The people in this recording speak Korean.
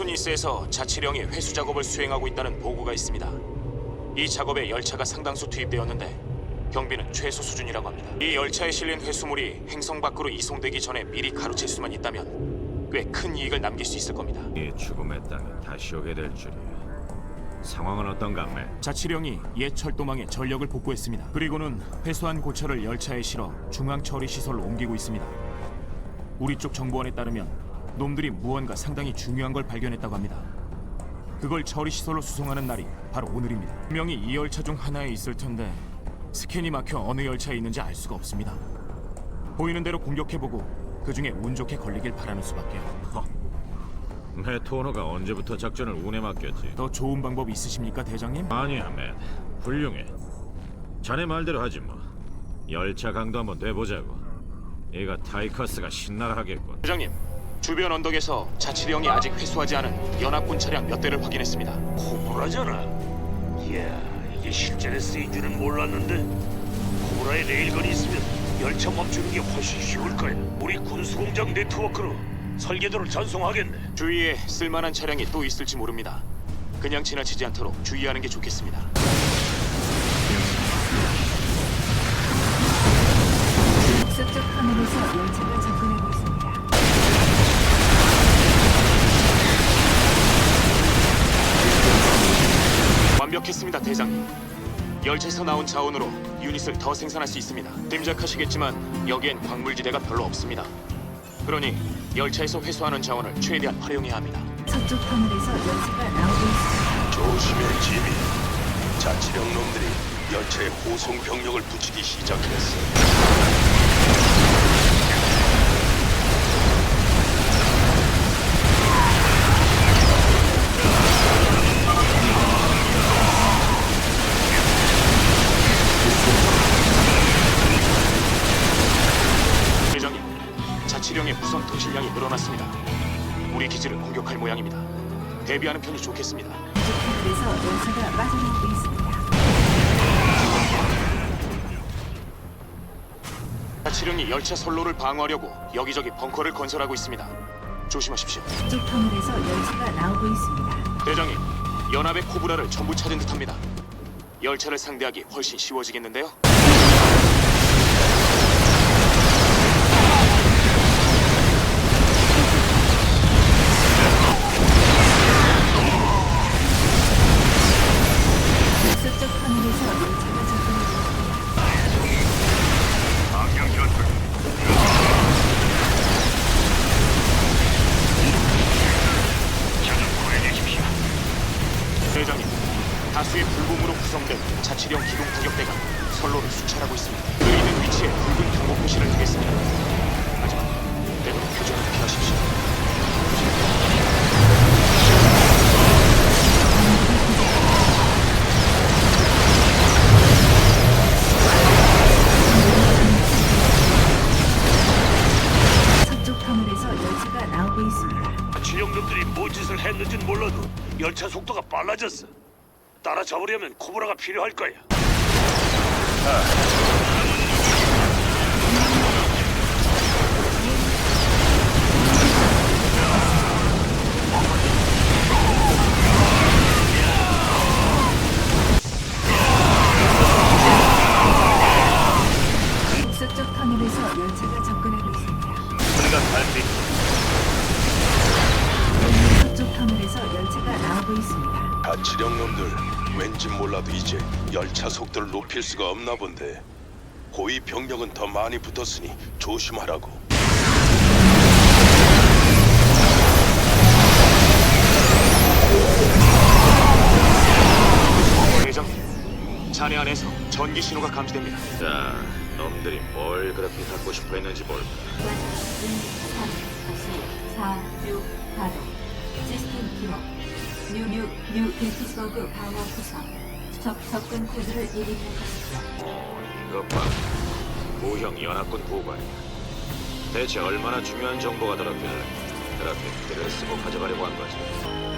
투니스에서 자치령이 회수 작업을 수행하고 있다는 보고가 있습니다. 이 작업에 열차가 상당수 투입되었는데 경비는 최소 수준이라고 합니다. 이 열차에 실린 회수물이 행성 밖으로 이송되기 전에 미리 가로챌 수만 있다면 꽤 큰 이익을 남길 수 있을 겁니다. 이 죽음의 땅에 다시 오게 될 줄이야. 상황은 어떤가, 맥? 자치령이 옛 철도망에 전력을 복구했습니다. 그리고는 회수한 고철을 열차에 실어 중앙 처리 시설로 옮기고 있습니다. 우리 쪽 정보원에 따르면 놈들이 무언가 상당히 중요한 걸 발견했다고 합니다. 그걸 처리 시설로 수송하는 날이 바로 오늘입니다. 분명히 이 열차 중 하나에 있을 텐데 스캔이 막혀 어느 열차에 있는지 알 수가 없습니다. 보이는 대로 공격해보고 그 중에 운 좋게 걸리길 바라는 수밖에요. 메토너가 언제부터 작전을 운에 맡겼지? 더 좋은 방법 있으십니까, 대장님? 아니야, 맥. 훌륭해. 자네 말대로 하지 뭐. 열차 강도 한번 돼보자고. 얘가 타이커스가 신나하겠군. 대장님, 주변 언덕에서 자치령이 아직 회수하지 않은 연합군 차량 몇 대를 확인했습니다. 코브라잖아. 이야, 이게 실전에 쓰인 줄은 몰랐는데 코브라의 레일건이 있으면 열차 멈추는 게 훨씬 쉬울 거야. 우리 군수공장 네트워크로 설계도를 전송하겠네. 주위에 쓸만한 차량이 또 있을지 모릅니다. 그냥 지나치지 않도록 주의하는 게 좋겠습니다. 완벽했습니다, 대장님. 열차에서 나온 자원으로 유닛을 더 생산할 수 있습니다. 짐작하시겠지만 여기엔 광물지대가 별로 없습니다. 그러니 열차에서 회수하는 자원을 최대한 활용해야 합니다. 서쪽 화면에서 열차가 나오고 있습니다. 조심해, 지미. 자치령 놈들이 열차에 호송 병력을 붙이기 시작했어. 무선 통신량이 늘어났습니다. 우리 기지를 공격할 모양입니다. 대비하는 편이 좋겠습니다. 화면에서 열차가 빠져나오고 있습니다. 자치령이 열차 선로를 방어하려고 여기저기 벙커를 건설하고 있습니다. 조심하십시오. 서쪽 화면에서 열차가 나오고 있습니다. 대장님, 연합의 코브라를 전부 찾은 듯합니다. 열차를 상대하기 훨씬 쉬워지겠는데요? 대장님, 다수의 불곰으로 구성된 자치령 기동 구격대가 선로를 수찰하고 있습니다. 그 있는 위치에 붉은 경고 표시를 두겠습니다. 나오고 있습니다. 자치령 놈들이 뭔 짓을 했는지는 몰라도 열차 속도가 빨라졌어. 따라잡으려면 코브라가 필요할 거야. 서쪽 화면에서 열차가 접근하고 있습니다. 우리가 달리 서쪽 나오고 있습니다. 자치령 놈들 왠지 몰라도 이제 열차 속도를 높일 수가 없나 본데 고위 병력은 더 많이 붙었으니 조심하라고. 대장님, 잔해 안에서 전기 신호가 감지됩니다. 자, 놈들이 뭘 그렇게 갖고 싶어 했는지 볼까. 4, 6, 가동. 시스템 기록. 뉴뉴 뉴 빈티스버그 방어 구성. 적 접근 코드를 입력하십시오. 이것 봐. 무형 연합군 보관이야. 대체 얼마나 중요한 정보가 들었길래 그렇게 글을 쓰고 가져가려고 한 거지?